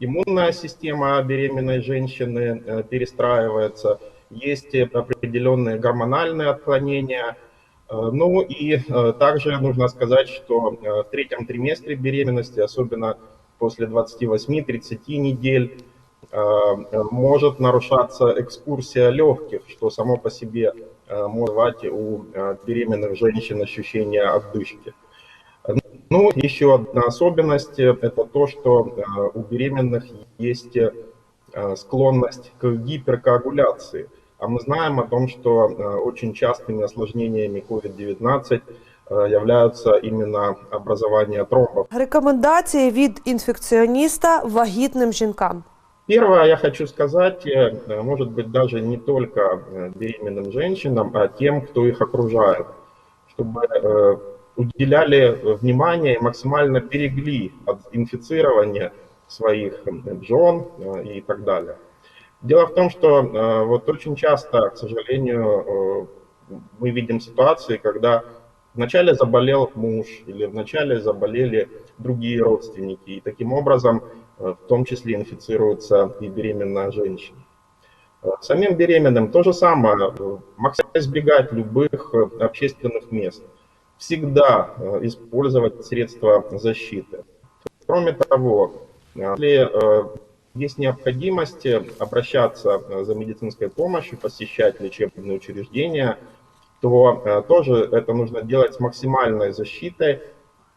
иммунная система беременной женщины э, перестраивается, есть определенные гормональные отклонения. Э, Ну и э, также нужно сказать, что э, в третьем триместре беременности, особенно после 28-30 недель, э, э, может нарушаться экскурсия легких, что само по себе э, может у э, беременных женщин ощущение отдышки. Ну, еще одна особенность – это то, что э, у беременных есть э, склонность к гиперкоагуляции. А мы знаем о том, что э, очень частыми осложнениями COVID-19 э, являются именно образование тромбов. Рекомендації від інфекціоніста вагітним жінкам. Первое, я хочу сказать, э, может быть, даже не только э, беременным женщинам, а тем, кто их окружает, чтобы э, уделяли внимание и максимально берегли от инфицирования своих э, жен э, и так далее. Дело в том, что э, вот очень часто, к сожалению, э, мы видим ситуации, когда вначале заболел муж или вначале заболели другие родственники, и таким образом э, в том числе инфицируется и беременная женщина. Э, Самим беременным то же самое, э, максимально избегать любых э, общественных мест, всегда э, использовать средства защиты. Кроме того, э, если э, есть необходимость обращаться за медицинской помощью, посещать лечебные учреждения, то тоже это нужно делать с максимальной защитой.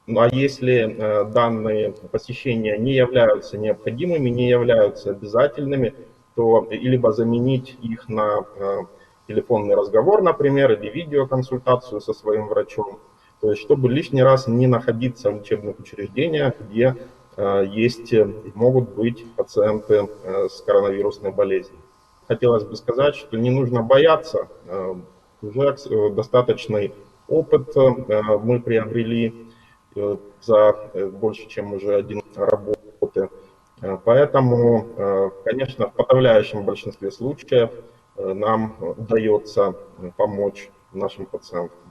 Ну а если данные посещения не являются необходимыми, не являются обязательными, то либо заменить их на телефонный разговор, например, или видеоконсультацию со своим врачом, то есть чтобы лишний раз не находиться в лечебных учреждениях, где э, есть э, могут быть пациенты э, с коронавирусной болезнью. Хотелось бы сказать, что не нужно бояться, э, уже э, достаточный опыт э, мы приобрели за больше, чем уже один работы. Поэтому, конечно, в подавляющем большинстве случаев нам удается помочь нашим пациентам.